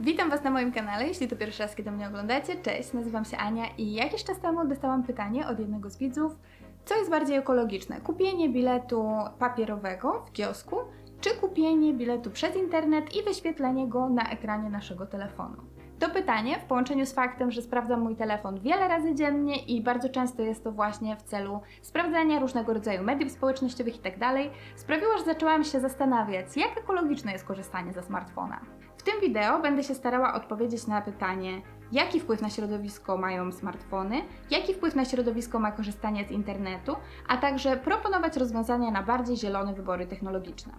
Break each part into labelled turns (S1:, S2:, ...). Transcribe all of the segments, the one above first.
S1: Witam Was na moim kanale, jeśli to pierwszy raz, kiedy mnie oglądacie. Cześć, nazywam się Ania i jakiś czas temu dostałam pytanie od jednego z widzów, co jest bardziej ekologiczne, kupienie biletu papierowego w kiosku, czy kupienie biletu przez internet i wyświetlenie go na ekranie naszego telefonu. To pytanie, w połączeniu z faktem, że sprawdzam mój telefon wiele razy dziennie i bardzo często jest to właśnie w celu sprawdzania różnego rodzaju mediów społecznościowych itd., sprawiło, że zaczęłam się zastanawiać, jak ekologiczne jest korzystanie ze smartfona. W tym wideo będę się starała odpowiedzieć na pytanie, jaki wpływ na środowisko mają smartfony, jaki wpływ na środowisko ma korzystanie z internetu, a także proponować rozwiązania na bardziej zielone wybory technologiczne.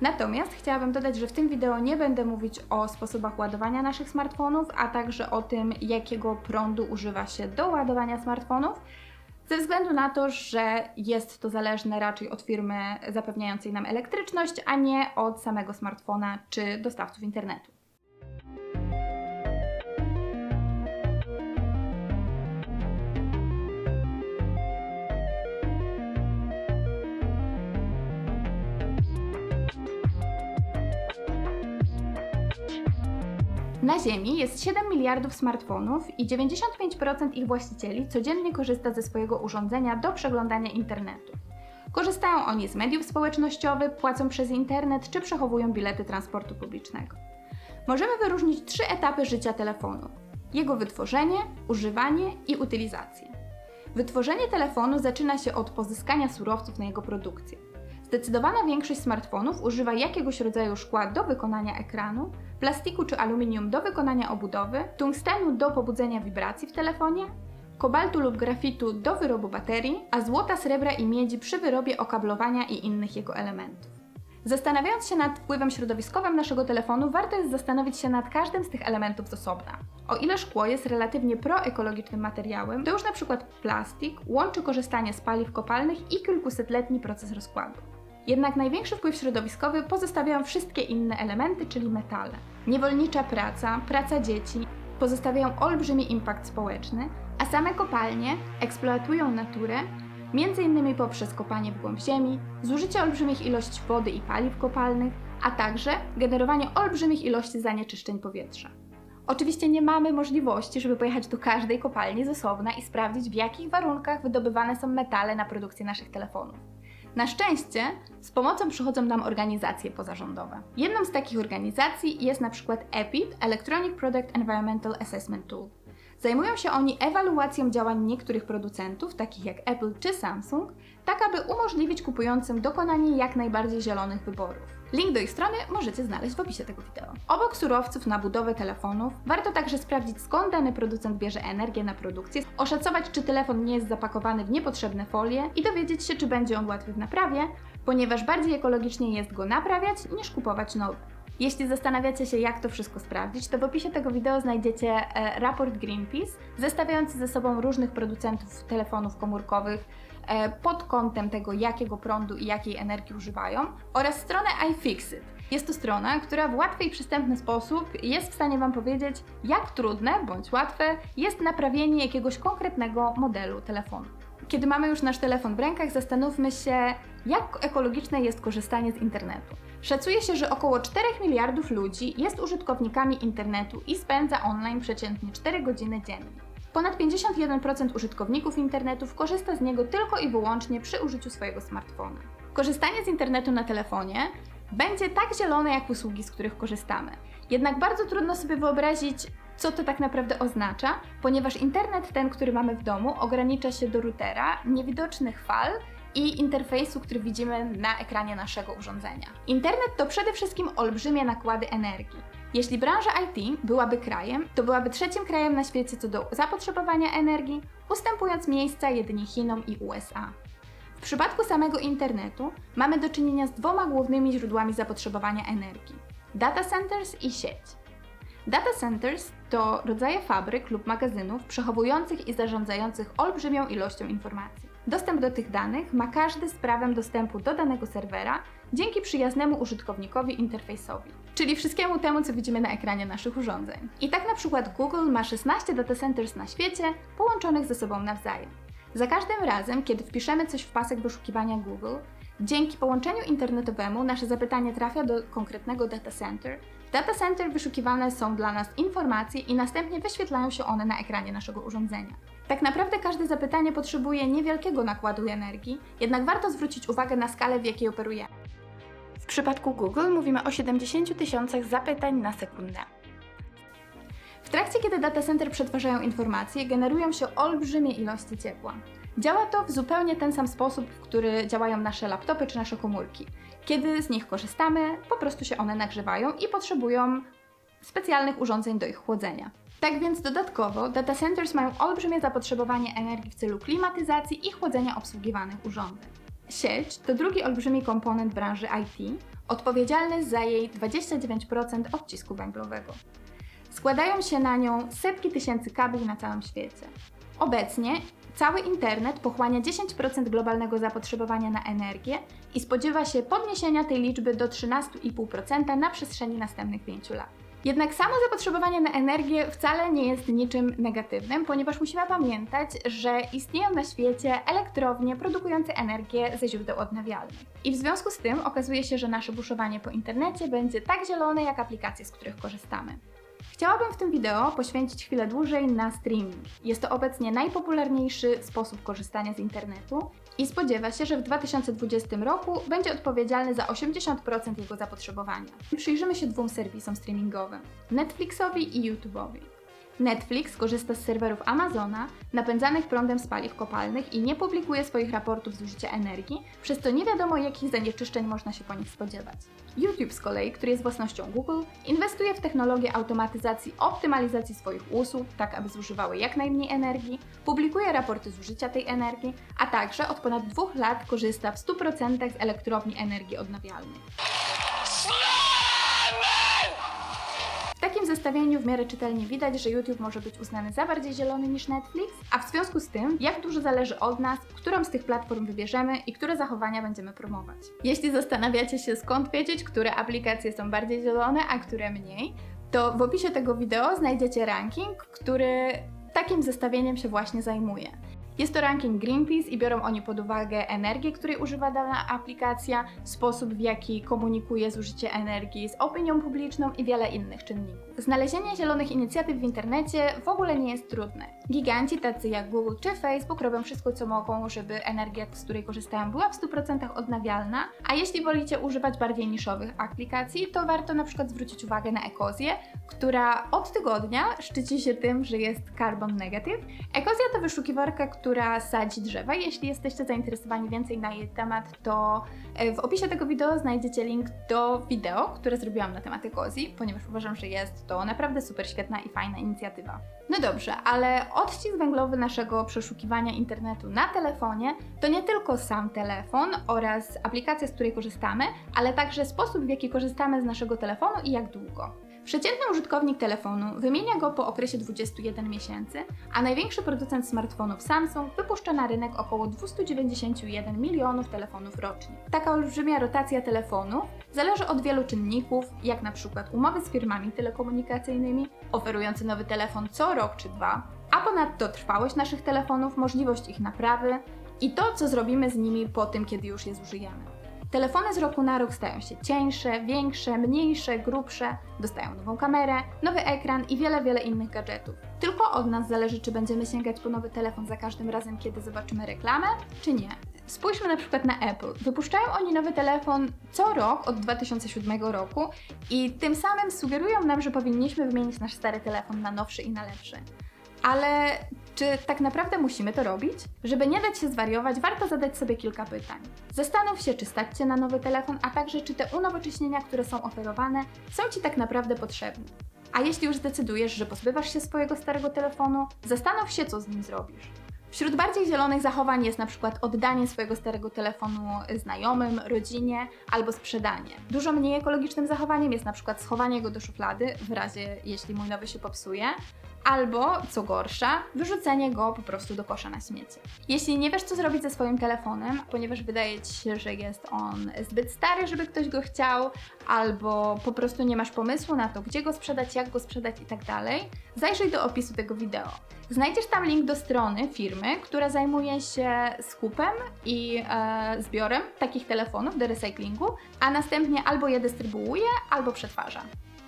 S1: Natomiast chciałabym dodać, że w tym wideo nie będę mówić o sposobach ładowania naszych smartfonów, a także o tym, jakiego prądu używa się do ładowania smartfonów, ze względu na to, że jest to zależne raczej od firmy zapewniającej nam elektryczność, a nie od samego smartfona czy dostawców internetu. Na Ziemi jest 7 miliardów smartfonów i 95% ich właścicieli codziennie korzysta ze swojego urządzenia do przeglądania internetu. Korzystają oni z mediów społecznościowych, płacą przez internet czy przechowują bilety transportu publicznego. Możemy wyróżnić trzy etapy życia telefonu: jego wytworzenie, używanie i utylizację. Wytworzenie telefonu zaczyna się od pozyskania surowców na jego produkcję. Zdecydowana większość smartfonów używa jakiegoś rodzaju szkła do wykonania ekranu, plastiku czy aluminium do wykonania obudowy, tungstenu do pobudzenia wibracji w telefonie, kobaltu lub grafitu do wyrobu baterii, a złota, srebra i miedzi przy wyrobie okablowania i innych jego elementów. Zastanawiając się nad wpływem środowiskowym naszego telefonu, warto jest zastanowić się nad każdym z tych elementów z osobna. O ile szkło jest relatywnie proekologicznym materiałem, to już na przykład plastik łączy korzystanie z paliw kopalnych i kilkusetletni proces rozkładu. Jednak największy wpływ środowiskowy pozostawiają wszystkie inne elementy, czyli metale. Niewolnicza praca, praca dzieci pozostawiają olbrzymi impact społeczny, a same kopalnie eksploatują naturę, m.in. poprzez kopanie w głąb ziemi, zużycie olbrzymich ilości wody i paliw kopalnych, a także generowanie olbrzymich ilości zanieczyszczeń powietrza. Oczywiście nie mamy możliwości, żeby pojechać do każdej kopalni z osobna i sprawdzić, w jakich warunkach wydobywane są metale na produkcję naszych telefonów. Na szczęście z pomocą przychodzą nam organizacje pozarządowe. Jedną z takich organizacji jest na przykład EPIT, Electronic Product Environmental Assessment Tool. Zajmują się oni ewaluacją działań niektórych producentów, takich jak Apple czy Samsung, tak aby umożliwić kupującym dokonanie jak najbardziej zielonych wyborów. Link do ich strony możecie znaleźć w opisie tego wideo. Obok surowców na budowę telefonów, warto także sprawdzić skąd dany producent bierze energię na produkcję, oszacować czy telefon nie jest zapakowany w niepotrzebne folie i dowiedzieć się czy będzie on łatwy w naprawie, ponieważ bardziej ekologicznie jest go naprawiać niż kupować nowy. Jeśli zastanawiacie się, jak to wszystko sprawdzić, to w opisie tego wideo znajdziecie e, raport Greenpeace, zestawiający ze sobą różnych producentów telefonów komórkowych pod kątem tego, jakiego prądu i jakiej energii używają, oraz stronę iFixit. Jest to strona, która w łatwy i przystępny sposób jest w stanie Wam powiedzieć, jak trudne bądź łatwe jest naprawienie jakiegoś konkretnego modelu telefonu. Kiedy mamy już nasz telefon w rękach, zastanówmy się, jak ekologiczne jest korzystanie z internetu. Szacuje się, że około 4 miliardów ludzi jest użytkownikami internetu i spędza online przeciętnie 4 godziny dziennie. Ponad 51% użytkowników internetu korzysta z niego tylko i wyłącznie przy użyciu swojego smartfona. Korzystanie z internetu na telefonie będzie tak zielone jak usługi, z których korzystamy. Jednak bardzo trudno sobie wyobrazić, co to tak naprawdę oznacza, ponieważ internet ten, który mamy w domu, ogranicza się do routera, niewidocznych fal i interfejsu, który widzimy na ekranie naszego urządzenia. Internet to przede wszystkim olbrzymie nakłady energii. Jeśli branża IT byłaby krajem, to byłaby trzecim krajem na świecie co do zapotrzebowania energii, ustępując miejsca jedynie Chinom i USA. W przypadku samego internetu mamy do czynienia z dwoma głównymi źródłami zapotrzebowania energii: data centers i sieć. Data centers to rodzaje fabryk lub magazynów przechowujących i zarządzających olbrzymią ilością informacji. Dostęp do tych danych ma każdy z prawem dostępu do danego serwera dzięki przyjaznemu użytkownikowi interfejsowi, czyli wszystkiemu temu, co widzimy na ekranie naszych urządzeń. I tak na przykład Google ma 16 data centers na świecie, połączonych ze sobą nawzajem. Za każdym razem, kiedy wpiszemy coś w pasek wyszukiwania Google, dzięki połączeniu internetowemu nasze zapytanie trafia do konkretnego data center, w data center wyszukiwane są dla nas informacje i następnie wyświetlają się one na ekranie naszego urządzenia. Tak naprawdę każde zapytanie potrzebuje niewielkiego nakładu energii, jednak warto zwrócić uwagę na skalę, w jakiej operujemy. W przypadku Google mówimy o 70 tysiącach zapytań na sekundę. W trakcie, kiedy data center przetwarzają informacje, generują się olbrzymie ilości ciepła. Działa to w zupełnie ten sam sposób, w który działają nasze laptopy czy nasze komórki. Kiedy z nich korzystamy, po prostu się one nagrzewają i potrzebują specjalnych urządzeń do ich chłodzenia. Tak więc dodatkowo data centers mają olbrzymie zapotrzebowanie energii w celu klimatyzacji i chłodzenia obsługiwanych urządzeń. Sieć to drugi olbrzymi komponent branży IT, odpowiedzialny za jej 29% odcisku węglowego. Składają się na nią setki tysięcy kabli na całym świecie. Obecnie cały internet pochłania 10% globalnego zapotrzebowania na energię i spodziewa się podniesienia tej liczby do 13,5% na przestrzeni następnych 5 lat. Jednak samo zapotrzebowanie na energię wcale nie jest niczym negatywnym, ponieważ musimy pamiętać, że istnieją na świecie elektrownie produkujące energię ze źródeł odnawialnych. I w związku z tym okazuje się, że nasze buszowanie po internecie będzie tak zielone jak aplikacje, z których korzystamy. Chciałabym w tym wideo poświęcić chwilę dłużej na streaming. Jest to obecnie najpopularniejszy sposób korzystania z internetu i spodziewa się, że w 2020 roku będzie odpowiedzialny za 80% jego zapotrzebowania. Przyjrzymy się dwóm serwisom streamingowym: Netflixowi i YouTube'owi. Netflix korzysta z serwerów Amazona napędzanych prądem z paliw kopalnych i nie publikuje swoich raportów zużycia energii, przez co nie wiadomo jakich zanieczyszczeń można się po nich spodziewać. YouTube z kolei, który jest własnością Google, inwestuje w technologię automatyzacji optymalizacji swoich usług, tak aby zużywały jak najmniej energii, publikuje raporty zużycia tej energii, a także od ponad dwóch lat korzysta w 100% z elektrowni energii odnawialnej. Zestawieniu w miarę czytelnie widać, że YouTube może być uznany za bardziej zielony niż Netflix, a w związku z tym, jak dużo zależy od nas, którą z tych platform wybierzemy i które zachowania będziemy promować. Jeśli zastanawiacie się, skąd wiedzieć, które aplikacje są bardziej zielone, a które mniej, to w opisie tego wideo znajdziecie ranking, który takim zestawieniem się właśnie zajmuje. Jest to ranking Greenpeace i biorą oni pod uwagę energię, której używa dana aplikacja, sposób w jaki komunikuje zużycie energii z opinią publiczną i wiele innych czynników. Znalezienie zielonych inicjatyw w internecie w ogóle nie jest trudne. Giganci tacy jak Google czy Facebook robią wszystko co mogą, żeby energia, z której korzystają, była w 100% odnawialna, a jeśli wolicie używać bardziej niszowych aplikacji, to warto na przykład zwrócić uwagę na Ekozję, która od tygodnia szczyci się tym, że jest carbon negative. Ekozja to wyszukiwarka, która sadzi drzewa. Jeśli jesteście zainteresowani więcej na jej temat, to e, w opisie tego wideo znajdziecie link do wideo, które zrobiłam na temat Ekozji, ponieważ uważam, że jest to naprawdę super świetna i fajna inicjatywa. No dobrze, ale odcisk węglowy naszego przeszukiwania internetu na telefonie to nie tylko sam telefon oraz aplikacja, z której korzystamy, ale także sposób, w jaki korzystamy z naszego telefonu i jak długo. Przeciętny użytkownik telefonu wymienia go po okresie 21 miesięcy, a największy producent smartfonów Samsung wypuszcza na rynek około 291 milionów telefonów rocznie. Taka olbrzymia rotacja telefonów zależy od wielu czynników, jak na przykład umowy z firmami telekomunikacyjnymi, oferujące nowy telefon co rok czy dwa, a ponadto trwałość naszych telefonów, możliwość ich naprawy i to, co zrobimy z nimi po tym, kiedy już je zużyjemy. Telefony z roku na rok stają się cieńsze, większe, mniejsze, grubsze, dostają nową kamerę, nowy ekran i wiele, wiele innych gadżetów. Tylko od nas zależy, czy będziemy sięgać po nowy telefon za każdym razem, kiedy zobaczymy reklamę, czy nie. Spójrzmy na przykład na Apple. Wypuszczają oni nowy telefon co rok od 2007 roku i tym samym sugerują nam, że powinniśmy wymienić nasz stary telefon na nowszy i na lepszy. Ale czy tak naprawdę musimy to robić? Żeby nie dać się zwariować, warto zadać sobie kilka pytań. Zastanów się, czy stać Cię na nowy telefon, a także czy te unowocześnienia, które są oferowane, są Ci tak naprawdę potrzebne. A jeśli już zdecydujesz, że pozbywasz się swojego starego telefonu, zastanów się, co z nim zrobisz. Wśród bardziej zielonych zachowań jest na przykład oddanie swojego starego telefonu znajomym, rodzinie albo sprzedanie. Dużo mniej ekologicznym zachowaniem jest na przykład schowanie go do szuflady w razie jeśli mój nowy się popsuje, albo, co gorsza, wyrzucenie go po prostu do kosza na śmieci. Jeśli nie wiesz, co zrobić ze swoim telefonem, ponieważ wydaje ci się, że jest on zbyt stary, żeby ktoś go chciał, albo po prostu nie masz pomysłu na to, gdzie go sprzedać, jak go sprzedać i tak zajrzyj do opisu tego wideo. Znajdziesz tam link do strony firmy, która zajmuje się skupem i e, zbiorem takich telefonów do recyklingu, a następnie albo je dystrybuuje, albo przetwarza.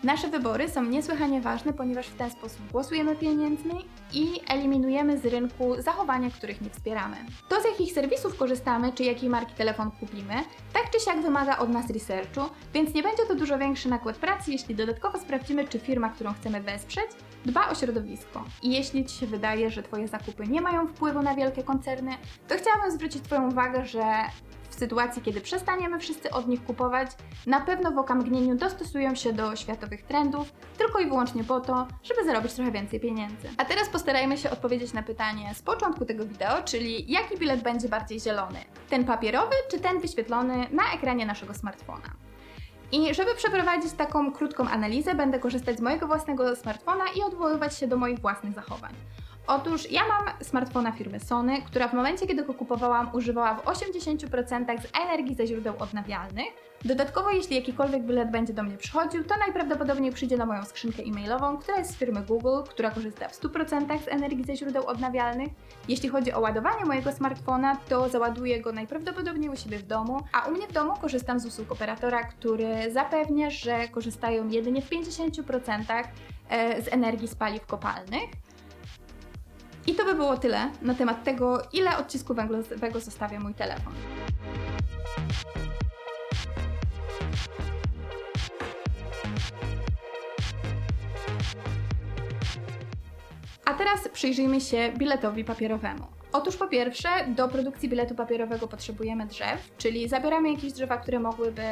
S1: Nasze wybory są niesłychanie ważne, ponieważ w ten sposób głosujemy pieniędzmi i eliminujemy z rynku zachowania, których nie wspieramy. To, z jakich serwisów korzystamy, czy jakiej marki telefon kupimy, tak czy siak wymaga od nas researchu, więc nie będzie to dużo większy nakład pracy, jeśli dodatkowo sprawdzimy, czy firma, którą chcemy wesprzeć, dba o środowisko. I jeśli Ci się wydaje, że Twoje zakupy nie mają wpływu na wielkie koncerny, to chciałabym zwrócić Twoją uwagę, że w sytuacji, kiedy przestaniemy wszyscy od nich kupować, na pewno w okamgnieniu dostosują się do światowych trendów, tylko i wyłącznie po to, żeby zarobić trochę więcej pieniędzy. A teraz postarajmy się odpowiedzieć na pytanie z początku tego wideo, czyli jaki bilet będzie bardziej zielony? Ten papierowy czy ten wyświetlony na ekranie naszego smartfona? I żeby przeprowadzić taką krótką analizę, będę korzystać z mojego własnego smartfona i odwoływać się do moich własnych zachowań. Otóż ja mam smartfona firmy Sony, która w momencie, kiedy go kupowałam, używała w 80% z energii ze źródeł odnawialnych. Dodatkowo, jeśli jakikolwiek bilet będzie do mnie przychodził, to najprawdopodobniej przyjdzie na moją skrzynkę e-mailową, która jest z firmy Google, która korzysta w 100% z energii ze źródeł odnawialnych. Jeśli chodzi o ładowanie mojego smartfona, to załaduję go najprawdopodobniej u siebie w domu, a u mnie w domu korzystam z usług operatora, który zapewnia, że korzystają jedynie w 50% e, z energii z paliw kopalnych. I to by było tyle na temat tego, ile odcisku węglowego zostawia mój telefon. A teraz przyjrzyjmy się biletowi papierowemu. Otóż po pierwsze, do produkcji biletu papierowego potrzebujemy drzew, czyli zabieramy jakieś drzewa, które mogłyby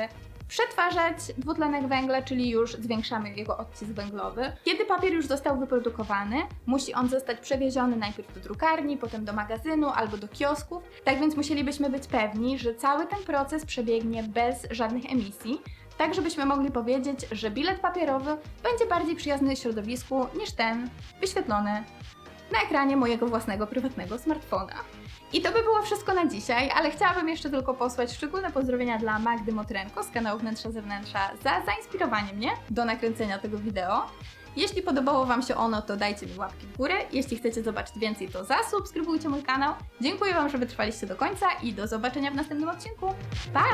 S1: przetwarzać dwutlenek węgla, czyli już zwiększamy jego odcisk węglowy. Kiedy papier już został wyprodukowany, musi on zostać przewieziony najpierw do drukarni, potem do magazynu albo do kiosków. Tak więc musielibyśmy być pewni, że cały ten proces przebiegnie bez żadnych emisji. Tak, żebyśmy mogli powiedzieć, że bilet papierowy będzie bardziej przyjazny środowisku niż ten wyświetlony na ekranie mojego własnego prywatnego smartfona. I to by było wszystko na dzisiaj, ale chciałabym jeszcze tylko posłać szczególne pozdrowienia dla Magdy Motrenko z kanału Wnętrza Zewnętrza za zainspirowanie mnie do nakręcenia tego wideo. Jeśli podobało Wam się ono, to dajcie mi łapki w górę. Jeśli chcecie zobaczyć więcej, to zasubskrybujcie mój kanał. Dziękuję Wam, że wytrwaliście do końca i do zobaczenia w następnym odcinku. Pa!